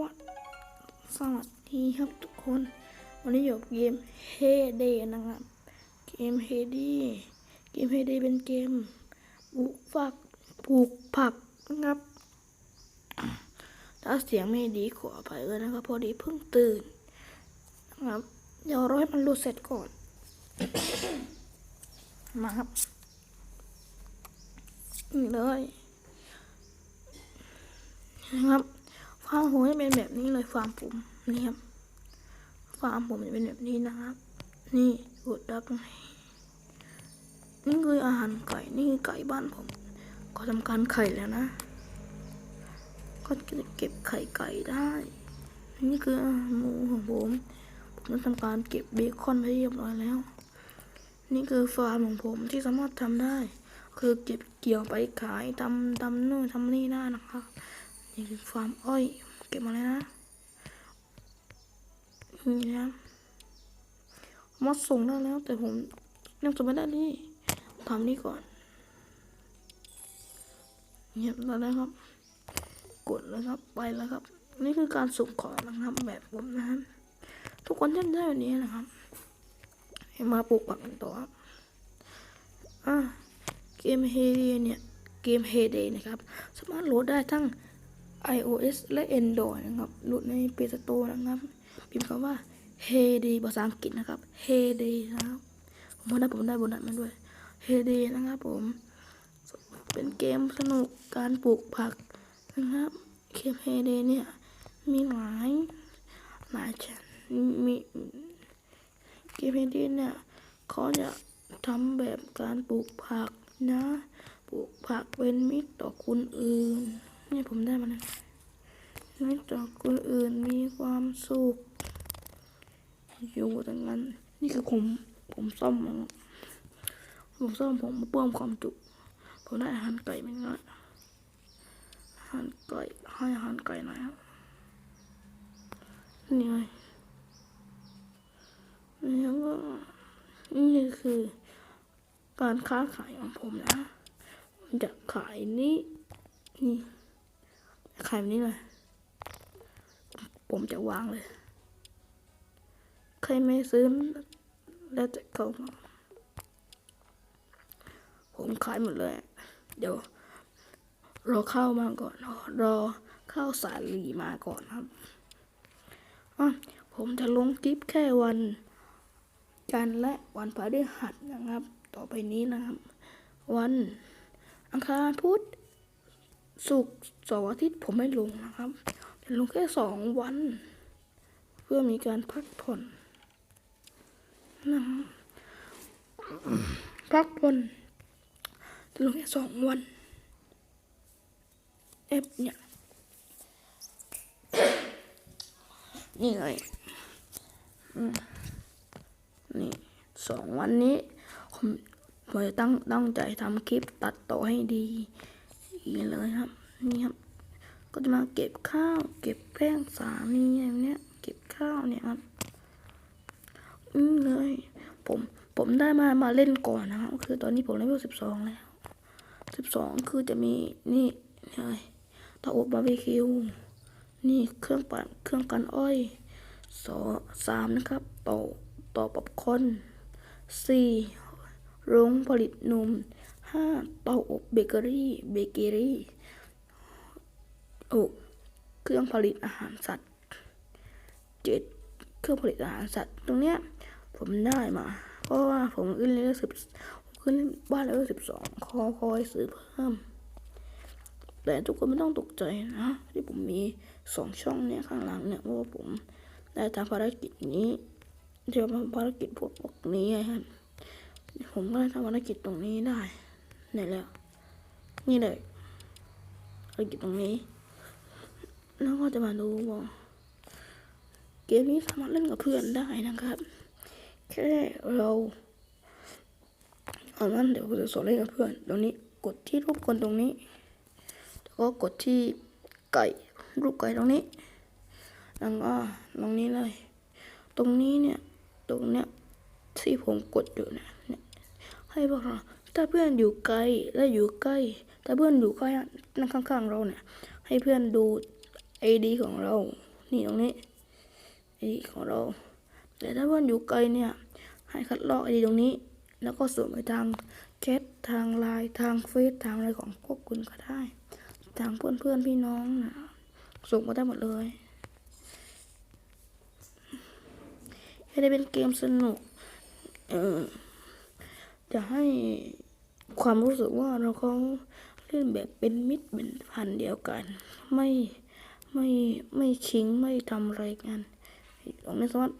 วัสสวัสดีครับทุกคน วันนี้อยู่กับเกม h e d a y นะครับ เกม h e d a y เกม h e d a y เป็นเกมปลูกฝักปลูกผักนะครับ ถ้าเสียงไม่ดีขออภัยด้วยนะครับ พอดีเพิ่งตื่นนะครับเดี๋ยวรอให้มันรูดเสร็จก่อน มาครับนี่เลยนะครับ ฟาร์มผมจะเป็นแบบนี้เลยฟาร์มผมนี่ครับฟาร์มผมจะเป็นแบบนี้นะครับ นี่กดดับไงนี่คืออาหารไก่นี่คือไก่บ้านผม ก็ทำการไข่แล้วนะ ก็จะเก็บไข่ไก่ได้นี่คืออหมูของผมผมทำการเก็บเบคอนไว้เรียบร้อยแล้ว นี่คือฟาร์มของผมที่สามารถทำได้ คือเก็บเกี่ยวไปขายทำทำนู่นทำนี่ได้นะครับ นี่คือฟาร์มอ้อย เก็บมาเลยนะนี่นะมาส่งได้แล้ว แต่ผมยังส่งไม่ได้ดิทำนี่ก่อนเงียบแล้วนะครับ กดแล้วครับไปแล้วครับ นี่คือการส่งของนะครับแบบผมนะครับทุกคนทำได้แบบนี้นะครับให้มาปลูกผักกันต่อครับอะเกมเฮเดเนี่ย เกมเฮเดนะครับ สามารถโหลดได้ทั้ง iOS และ Android นะครับโหลดใน Play Store นะครับพิมพ์คำว่า Heyday ภาษาอังกฤษนะครับ Heyday นะครับผมได้ผมได้โบนัสมาด้วย Heyday นะครับผม เป็นเกมสนุกการปลูกผักนะครับเกม Heyday เนี่ย มีหลายหลายแชนมีเกม Heyday เนี่ยเขาจะทำแบบการปลูกผักนะ ปลูกผักเป็นมิตรต่อคนอื่น นี่ผมได้มาแล้วมิตรต่อคนอื่นมีความสุข อยู่ตรงนั้น นี่คือผมผมซ่อมมันผมซ่อมผมมาเพิ่มความจุผมได้อาหารไก่ไม่ง่ายอาหารไก่ให้อาหารไก่หน่อยครับนี่ไงแล้วก็นี่คือการค้าขายของผมนะผมจะขายนี้นี่ ขายแบบนี้เลย ผมจะวางเลย ใครไม่ซื้อแล้วจะเข้ามาผมขายหมดเลย เดี๋ยวรอเข้ามาก่อน รอเข้าสาลีมาก่อนครับอะผมจะลงคลิปแค่วันจันทร์และวันพฤหัสนะครับ ต่อไปนี้นะครับ วันอังคารพุธ ศุกเสาร์อาทิตย์ผมไม่ลงนะครับจะลงแค่สองวัน เพื่อมีการพักผ่อนนะพักผ่อนจะลงแค่สองวันเอฟเนี่ยนี่เลยนี่สองวันนี้ ผมผมจะตั้งตั้งใจทำคลิปตัดต่อให้ดี อีเลยครับ นี่ครับ ก็จะมาเก็บข้าว เก็บแป้งสาลีอย่างเนี้ย เก็บข้าวเนี่ยครับอืมเลย ผม ผมได้มา มาเล่นก่อนนะครับ คือตอนนี้ผมเลเวลสิบสองแล้วสิบสองคือจะมีนี่เลยเตาอบบาร์บีคิว นี่เครื่องปั่น เครื่องกันอ้อยสอสามนะครับ ต่อ ต่อป๊อปคอนสี่โรงผลิตนม ห้าเตาอบเบเกอรี่เบเกอรี่โอเครื่องผลิตอาหารสัตว์เจ็ดเครื่องผลิตอาหารสัตว์ตรงเนี้ยผมได้มา เพราะว่าผมขึ้นเลเวลสิบขึ้นบ้านเลเวลสิบสองคอคอยซื้อเพิ่ม แต่ทุกคนไม่ต้องตกใจนะ ที่ผมมีสองช่องเนี่ยข้างหลังเนี่ยเพราะว่าผมได้ทำภารกิจนี้เดี๋ยวภารกิจพวกนี้ครับผมก็ได้ทำภารกิจตรงนี้ได้ เนี่ยแล้ว นี่เลยภารกิจตรงนี้ แล้วก็จะมาดูว่าเกมนี้สามารถเล่นกับเพื่อนได้นะครับ แค่เราเอานั้นเดี๋ยวจะสอนเล่นกับเพื่อน ตรงนี้กดที่รูปคนตรงนี้ แล้วก็กดที่ไก่รูปไก่ตรงนี้ แล้วก็ตรงนี้เลย ตรงนี้เนี่ย ตรงเนี้ยที่ผมกดอยู่เนี่ยเนี่ยให้พวกเรา ถ้าเพื่อนอยู่ไกลและอยู่ใกล้ ถ้าเพื่อนอยู่ใกล้นั่งข้างๆเราเนี่ย ให้เพื่อนดูไอดีของเรา นี่ตรงนี้ไอดีของเรา แต่ถ้าเพื่อนอยู่ไกลเนี่ย ให้คัดลอกไอดีตรงนี้ แล้วก็ส่งไปทางแชททางไลน์ทางเฟซทางอะไรของพวกคุณก็ได้ ทางเพื่อนเพื่อนๆพี่น้องนะส่งมาได้หมดเลยให้ได้เป็นเกมสนุก เออจะให้ ความรู้สึกว่าเราเขาเล่นแบบเป็นมิตรเป็นพันเดียวกัน ไม่ไม่ไม่ชิงไม่ทำอะไรกันตรงนี้สามารถ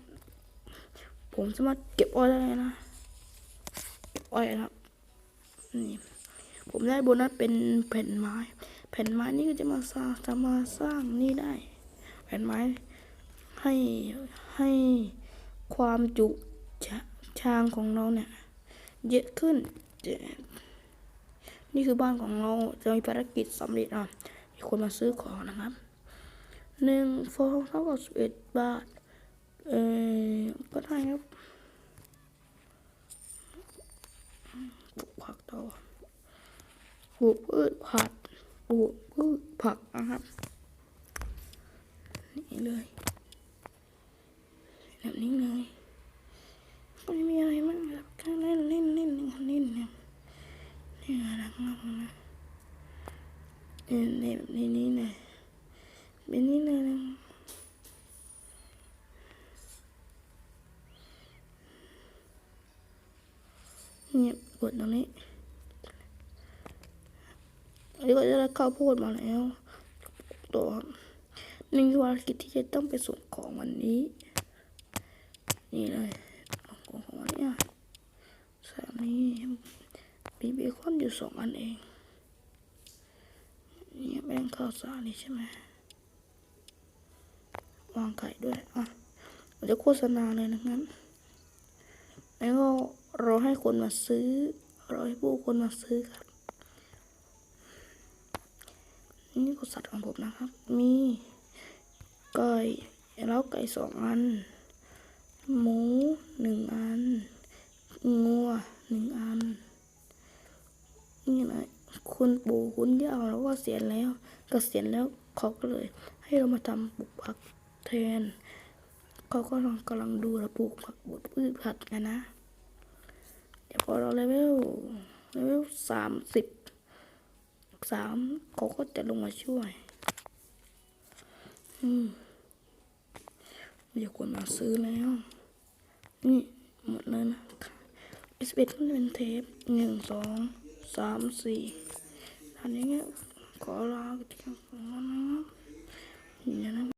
ผมสามารถเก็บอ้อยได้นะเก็บอ้อยนะครับนี่ผมได้โบนัสเป็นแผ่นไม้ แผ่นไม้นี่ก็จะมาสร้างจะมาสร้างนี่ได้ แผ่นไม้ให้ให้ความจุชชางของเราเนี่ยเยอะขึ้นเจ นี่คือบ้านของเราจะมีภารกิจสำเร็จอะมีคนมาซื้อของนะครับหนึ่งฟองเท่ากับสิบเอ็ดบาท เออก็ได้ครับปลูกผักต่อปลูกพืชผักปลูกพืชผักนะครับ นี่เลย แบบนี้เลยไม่มีอะไรมากครับแค่เล่นเล่นเล่นเล่นเล่นเนี่ยนี่อะไรมากนะเออเนี่ยแบบนี้นี่เลยแบบนี้เลยนะเนี่ยกดตรงนี้อันนี้ก็จะได้ข้าวโพดมาแล้วตัวนี่คือภารกิจที่จะต้องไปส่งของวันนี้ นี่เลยของของวันนี้ส่อันนี้มีเบคอนอยู่สองอันเอง นี่แป้งข้าวสารนี่ใช่ไหมวางไข่ด้วยอะจะโฆษณาเลยนะงั้นแล้วก็ รอให้คนมาซื้อ รอให้ผู้คนมาซื้อครับ นี่ก็สัตว์ของผมนะครับ มีไก่แล้วไก่สองอัน หมูหนึ่งอัน งัวหนึ่งอัน นี่นะคุณปู่คุณย่าเราก็เสียแล้วกเกษียณแล้วเขาก็เลย ให้เรามาทำปลูกผักแทน เขาก็กำลังดูเราปลูกผักปลูกพืชผักกันนะ พอเราเลเวลเลเวลสามสิบสามเขาก็จะลงมาช่วย อืมเดี๋ยวคนมาซื้อแล้ว นี่หมดเลยนะเอสเอ็ดก็เป็นเทปหนึ่งสองสามสี่อันนี้ขอลาไปก่อนนะครับนี่นะ